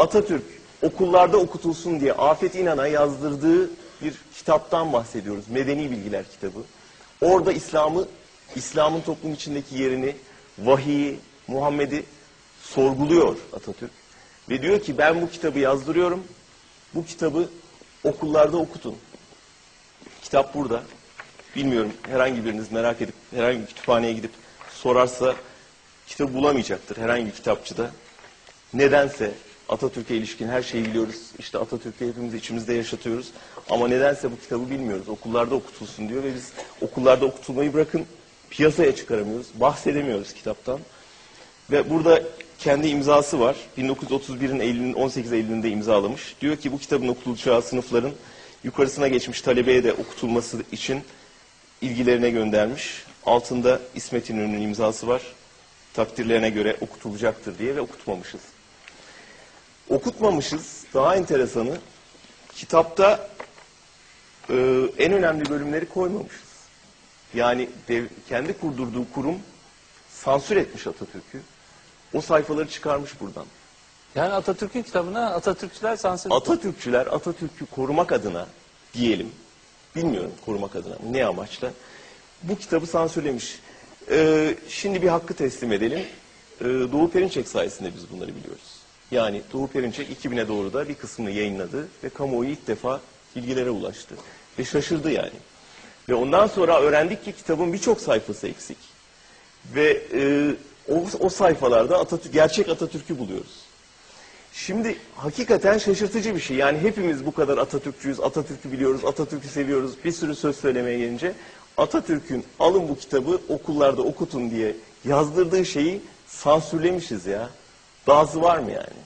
Atatürk okullarda okutulsun diye Afet İnan'a yazdırdığı bir kitaptan bahsediyoruz. Medeni Bilgiler kitabı. Orada İslam'ı, İslam'ın toplum içindeki yerini, vahiyi, Muhammed'i sorguluyor Atatürk. Ve diyor ki ben bu kitabı yazdırıyorum. Bu kitabı okullarda okutun. Kitap burada. Bilmiyorum herhangi biriniz merak edip herhangi bir kütüphaneye gidip sorarsa kitabı bulamayacaktır herhangi bir kitapçıda. Nedense Atatürk'e ilişkin her şeyi biliyoruz. İşte Atatürk'ü hepimiz içimizde yaşatıyoruz. Ama nedense bu kitabı bilmiyoruz. Okullarda okutulsun diyor ve biz okullarda okutulmayı bırakın piyasaya çıkaramıyoruz. Bahsedemiyoruz kitaptan. Ve burada kendi imzası var. 1931'in Eylül'ün 18 Eylül'ünde imzalamış. Diyor ki bu kitabın okutulacağı sınıfların yukarısına geçmiş talebeye de okutulması için ilgilerine göndermiş. Altında İsmet İnönü'nün imzası var. Takdirlerine göre okutulacaktır diye ve okutmamışız. Okutmamışız. Daha enteresanı kitapta e, en önemli bölümleri koymamışız. Yani dev, kendi kurdurduğu kurum sansür etmiş Atatürk'ü. O sayfaları çıkarmış buradan. Yani Atatürk'ün kitabına Atatürkçüler sansür Atatürkçüler Atatürk'ü korumak adına diyelim, bilmiyorum korumak adına ne amaçla, bu kitabı sansürlemiş. Ee, şimdi bir hakkı teslim edelim. Ee, Doğu Perinçek sayesinde biz bunları biliyoruz. Yani Doğu Perinçek 2000'e doğru da bir kısmını yayınladı ve kamuoyu ilk defa bilgilere ulaştı. Ve şaşırdı yani. Ve ondan sonra öğrendik ki kitabın birçok sayfası eksik. Ve e, o, o sayfalarda Atatürk, gerçek Atatürk'ü buluyoruz. Şimdi hakikaten şaşırtıcı bir şey. Yani hepimiz bu kadar Atatürkçüyüz, Atatürk'ü biliyoruz, Atatürk'ü seviyoruz. Bir sürü söz söylemeye gelince Atatürk'ün alın bu kitabı okullarda okutun diye yazdırdığı şeyi sansürlemişiz ya. Dahası var mı yani?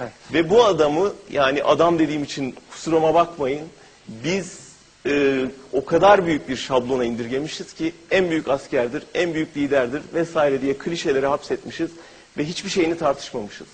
Evet. Ve bu adamı yani adam dediğim için kusuruma bakmayın. Biz e, o kadar büyük bir şablona indirgemişiz ki en büyük askerdir, en büyük liderdir vesaire diye klişeleri hapsetmişiz ve hiçbir şeyini tartışmamışız.